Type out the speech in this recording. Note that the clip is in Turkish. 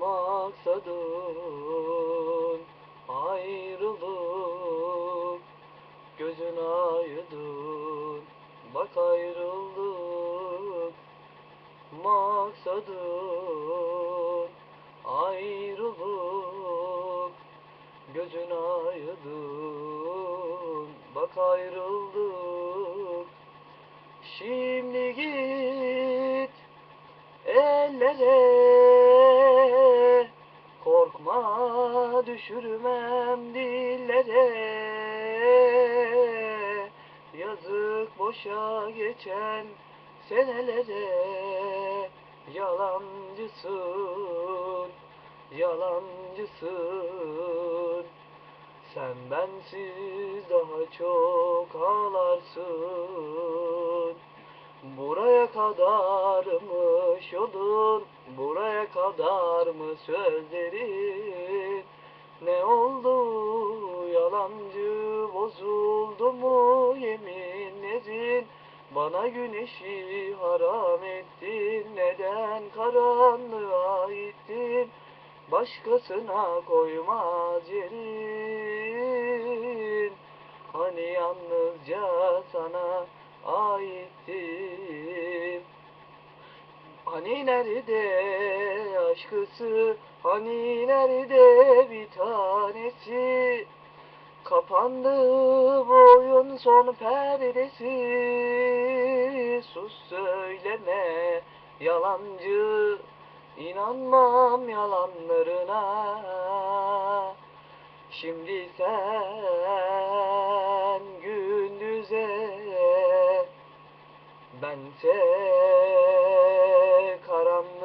maksadın ayrılık Gözün aydın. Bak ayrılık Maksadın ayrılık Gözün aydın. Bak ayrıldık Şimdi git ellere düşürmem dillere. Yazık boşa geçen senelere. Yalancısın, yalancısın. Sen bensiz daha çok ağlarsın. Buraya kadarmış yolun, buraya kadar mı sözlerin? Ne oldu yalancı, bozuldu mu yeminlerin? Bana güneşi haram ettin, neden karanlığa ittin? Başkasına koymaz yerin. Hani yalnızca sana aitti. Hani nerede aşkısı, hani nerede bir tanesi? Kapandı boyun son perdesi. Sus söyleme yalancı, inanmam yalanlarına. Şimdi sen gündüze bense परम्